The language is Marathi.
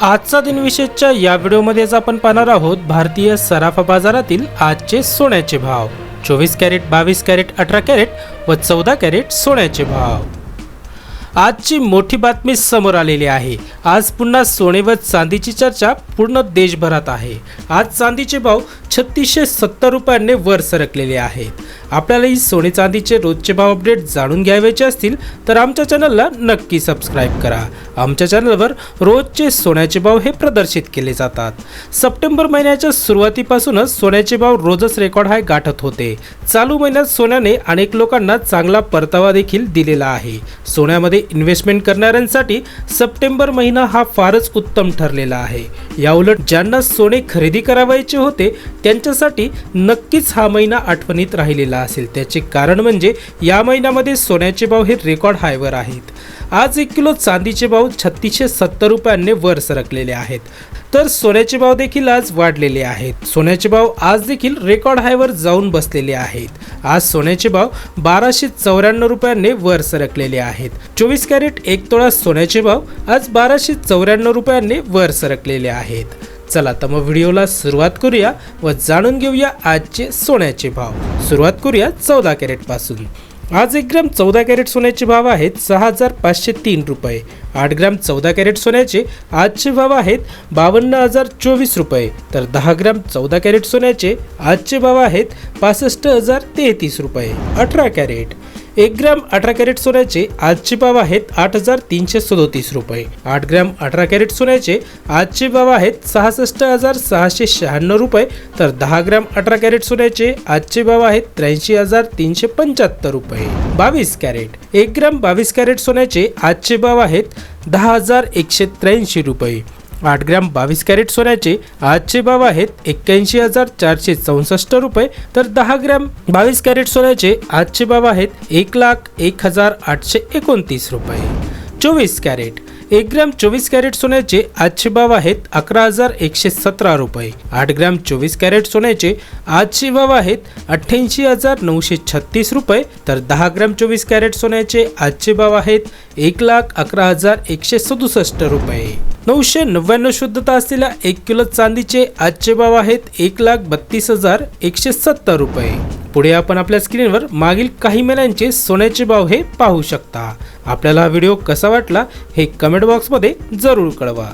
आजचा दिनविशेषच्या या व्हिडिओमध्येच आपण पाहणार आहोत भारतीय सराफा बाजारातील आजचे सोन्याचे भाव. चोवीस कॅरेट बावीस कॅरेट अठरा कॅरेट व चौदा कॅरेट सोन्याचे भाव. आजची मोठी बातमी समोर आलेली आहे. आज पुन्हा सोने व चांदीची चर्चा पूर्ण देशभरात आहे. आज चांदीचे भाव छत्तीसशे सत्तर रुपयांनी वर सरकलेले आहेत. आपल्याला ही सोने चांदीचे रोजचे भाव अपडेट जाणून घ्यावयाचे असतील तर आमच्या चॅनलला नक्की सबस्क्राईब करा. आमच्या चॅनलवर रोजचे सोन्याचे भाव हे प्रदर्शित केले जातात. सप्टेंबर महिन्याच्या सुरुवातीपासूनच सोन्याचे भाव रोजच रेकॉर्ड हाय गाठत होते. चालू महिन्यात सोन्याने अनेक लोकांना चांगला परतावा देखील दिलेला आहे. सोन्यामध्ये इन्व्हेस्टमेंट करणाऱ्यांसाठी सप्टेंबर महिना हा फारच उत्तम ठरलेला आहे. याउलट ज्यांना सोने खरेदी करावायचे होते त्यांच्यासाठी नक्कीच हा महिना आठवणीत राहिलेला असेल. त्याचे कारण म्हणजे या महिन्यामध्ये सोन्याचे भाव हे रेकॉर्ड हायवर आहेत. आज एक किलो चांदीचे भाव छत्तीसशे सत्तर रुपयांनी वर सरकलेले आहेत. तर सोन्याचे भाव देखील आज वाढलेले आहेत. सोन्याचे भाव आज देखील रेकॉर्ड हायवर जाऊन बसलेले आहेत. आज सोन्याचे भाव बाराशे चौऱ्याण्णव रुपयांनी वर सरकलेले आहेत. चोवीस कॅरेट एक तोळा सोन्याचे भाव आज बाराशे चौऱ्याण्णव रुपयांनी वर सरकलेले आहेत. चला तर मग व्हिडिओला सुरुवात करूया व जाणून घेऊया आजचे सोन्याचे भाव. सुरुवात करूया चौदा कॅरेटपासून आज एक ग्राम चौदा कॅरेट सोन्याचे भाव आहेत सहा हजार पाचशे तीन रुपये. आठ ग्राम चौदा कॅरेट सोन्याचे आजचे भाव आहेत बावन्न हजार चोवीस रुपये. तर दहा ग्राम चौदा कॅरेट सोन्याचे आजचे भाव आहेत पासष्ट हजार तेहतीस रुपये. अठरा कॅरेट. एक ग्रॅम अठरा कॅरेट सोन्याचे आजचे भाव आहेत आठ हजार तीनशे सदोतीस रुपये. आठ ग्रॅम अठरा कॅरेट सोन्याचे आजचे भाव आहेत सहासष्ट हजार सहाशे शहाण्णव रुपये. तर दहा ग्रॅम अठरा कॅरेट सोन्याचे आजचे भाव आहेत त्र्याऐंशी हजार तीनशे पंच्याहत्तर रुपये. बावीस कॅरेट एक ग्रॅम बावीस कॅरेट सोन्याचे आजचे भाव आहेत दहा हजार एकशे त्र्याऐंशी रुपये. आठ ग्रॅम बावीस कॅरेट सोन्याचे आजचे भाव आहेत एक्क्याऐंशी हजार चारशे चौसष्ट रुपये. तर दहा ग्रॅम बावीस कॅरेट सोन्याचे आजचे भाव आहेत एक लाख एक हजार आठशे एकोणतीस रुपये. चोवीस कॅरेट. एक ग्रॅम चोवीस कॅरेट सोन्याचे आजचे भाव आहेत अकरा हजार एकशे सतरा रुपये. आठ ग्रॅम चोवीस कॅरेट सोन्याचे आजचे भाव आहेत अठ्ठ्याऐंशी हजार नऊशे छत्तीस रुपये. तर दहा ग्रॅम चोवीस कॅरेट सोन्याचे आजचे भाव आहेत एक लाख अकरा हजार एकशे सदुसष्ट रुपये. नऊशे नव्याण्णव शुद्धता असलेल्या एक किलो चांदीचे आजचे भाव आहेत एक लाख बत्तीस हजार एकशे सत्तर रुपये. पुढे आपण आपल्या स्क्रीनवर मागील काही महिन्यांचे सोन्याचे भाव हे पाहू शकता. आपल्याला हा व्हिडिओ कसा वाटला हे कमेंट बॉक्समध्ये जरूर कळवा.